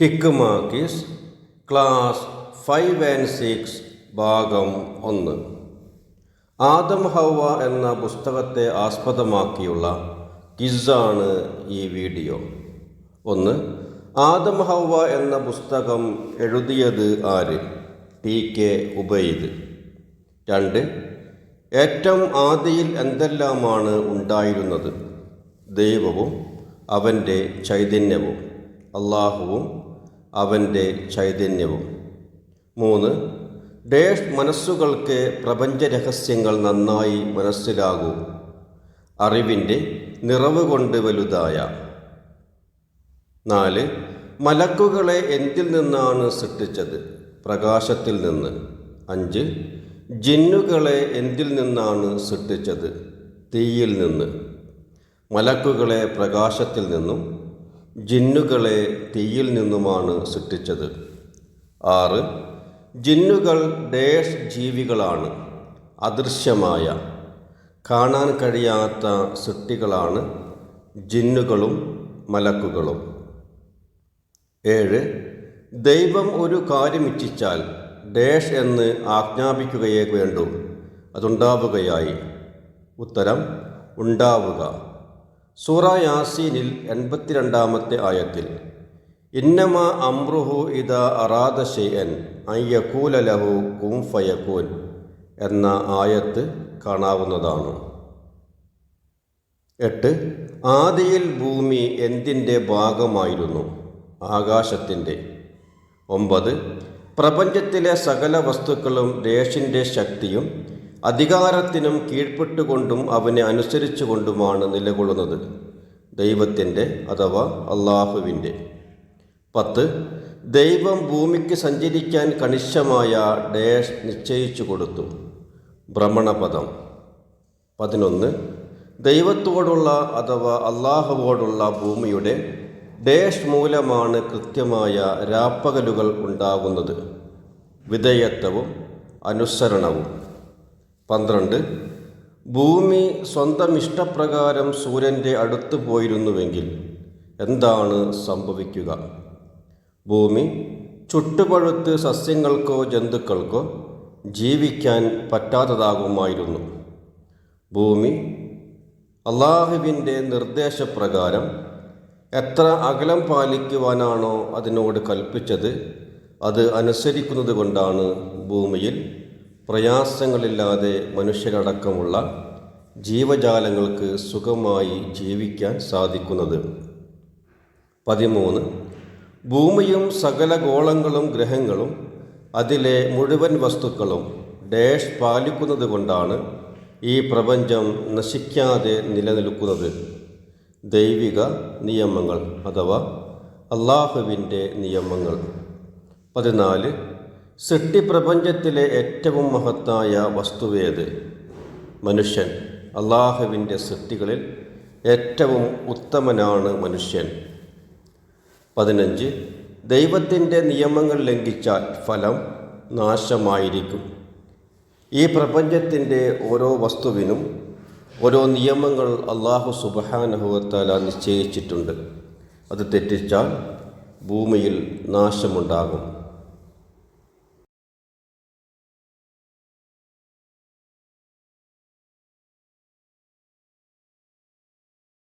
ഹിക്കുമാക്കിസ് class five and six ഭാഗം ഒന്ന്. ആദം ഹവ എന്ന പുസ്തകത്തെ ആസ്പദമാക്കിയുള്ള കിസ്സാണ് ഈ വീഡിയോ. ഒന്ന് ആദം ഹവ എന്ന പുസ്തകം എഴുതിയത് ആര്? T K Ubaid. രണ്ട് ഏറ്റവും ആദിയിൽ എന്തെല്ലാമാണ് ഉണ്ടായിരുന്നത്? ദൈവവും അവന്റെ ചൈതന്യവും. അള്ളാഹുവും അവന്റെ ചൈതന്യവും. മൂന്ന് ഡേഷ് മനസ്സുകൾക്ക് പ്രപഞ്ച രഹസ്യങ്ങൾ നന്നായി മനസ്സിലാകൂ. അറിവിന്റെ നിറവ് കൊണ്ട് വലുതായ. നാല് മലക്കുകളെ എന്തിൽ നിന്നാണ് സൃഷ്ടിച്ചത്? പ്രകാശത്തിൽ നിന്ന്. അഞ്ച് ജിന്നുകളെ എന്തിൽ നിന്നാണ് സൃഷ്ടിച്ചത്? തീയിൽ നിന്ന്. മലക്കുകളെ പ്രകാശത്തിൽ നിന്നും. ജിന്നുകളെ തീയിൽ നിന്നുമാണ് സൃഷ്ടിച്ചത്. ആറ് ജിന്നുകൾ ഡേഷ് ജീവികളാണ് അദൃശ്യമായ കാണാൻ കഴിയാത്ത സൃഷ്ടികളാണ് ജിന്നുകളും മലക്കുകളും. ഏഴ് ദൈവം ഒരു കാര്യം ഇച്ഛിച്ചാൽ ഡേഷ് എന്ന് ആജ്ഞാപിക്കുകയേ വേണ്ടൂ അതുണ്ടാവുകയായി. ഉത്തരം ഉണ്ടാവുക. സൂറ യാസീനിൽ എൺപത്തിരണ്ടാമത്തെ ആയത്തിൽ ഇന്നമ അമ്രുഹു ഇത അറാദ ഷെയ്യൻ അയ്യക്കൂല ലഹു കും ഫയക്കൂൻ എന്ന ആയത്ത് കാണാവുന്നതാണ്. എട്ട് ആദിയിൽ ഭൂമി എന്തിന്റെ ഭാഗമായിരുന്നു? ആകാശത്തിന്റെ. ഒമ്പത് പ്രപഞ്ചത്തിലെ സകല വസ്തുക്കളും ദേശിന്റെ ശക്തിയും അധികാരത്തിനും കീഴ്പ്പെട്ടുകൊണ്ടും അവനെ അനുസരിച്ചുകൊണ്ടുമാണ് നിലകൊള്ളുന്നത്. ദൈവത്തിന്റെ അഥവാ അള്ളാഹുവിന്റെ പത്ത് ദൈവം ഭൂമിക്ക് സഞ്ചരിക്കാൻ കണിശമായ ഡേഷ് നിശ്ചയിച്ചു കൊടുത്തു. ഭ്രമണപദം പതിനൊന്ന് ദൈവത്തോടുള്ള അഥവാ അള്ളാഹുവോടുള്ള ഭൂമിയുടെ ഡേഷ് മൂലമാണ് കൃത്യമായ രാപ്പകലുകൾ ഉണ്ടാകുന്നത്. വിധേയത്വവും അനുസരണവും. പന്ത്രണ്ട്. ഭൂമി സ്വന്തം ഇഷ്ടപ്രകാരം സൂര്യന്റെ അടുത്ത് പോയിരുന്നുവെങ്കിൽ എന്താണ് സംഭവിക്കുക? ഭൂമി ചുട്ടുപഴുത്ത് സസ്യങ്ങൾക്കോ ജന്തുക്കൾക്കോ ജീവിക്കാൻ പറ്റാത്തതാകുമായിരുന്നു. ഭൂമി അള്ളാഹുവിന്റെ നിർദ്ദേശപ്രകാരം എത്ര അകലം പാലിക്കുവാനാണോ അതിനോട് കൽപ്പിച്ചത് അത് അനുസരിക്കുന്നത് കൊണ്ടാണ് ഭൂമിയിൽ പ്രയാസങ്ങളില്ലാതെ മനുഷ്യരടക്കമുള്ള ജീവജാലങ്ങൾക്ക് സുഖമായി ജീവിക്കാൻ സാധിക്കുന്നത്. പതിമൂന്ന്. ഭൂമിയും സകല ഗോളങ്ങളും ഗ്രഹങ്ങളും അതിലെ മുഴുവൻ വസ്തുക്കളും ഡേഷ് പാലിക്കുന്നത് കൊണ്ടാണ് ഈ പ്രപഞ്ചം നശിക്കാതെ നിലനിൽക്കുന്നത്. ദൈവിക നിയമങ്ങൾ അഥവാ അള്ളാഹുവിന്റെ നിയമങ്ങൾ. പതിനാല്. സൃഷ്ടിപ്രപഞ്ചത്തിലെ ഏറ്റവും മഹത്തായ വസ്തുവേത് മനുഷ്യൻ. അള്ളാഹുവിന്റെ സൃഷ്ടികളിൽ ഏറ്റവും ഉത്തമനാണ് മനുഷ്യൻ. പതിനഞ്ച് ദൈവത്തിന്റെ നിയമങ്ങൾ ലംഘിച്ചാൽ ഫലം നാശമായിരിക്കും. ഈ പ്രപഞ്ചത്തിന്റെ ഓരോ വസ്തുവിനും ഓരോ നിയമങ്ങൾ അള്ളാഹു സുബഹാനഹുവത്താല നിശ്ചയിച്ചിട്ടുണ്ട്. അത് തെറ്റിച്ചാൽ ഭൂമിയിൽ നാശമുണ്ടാകും.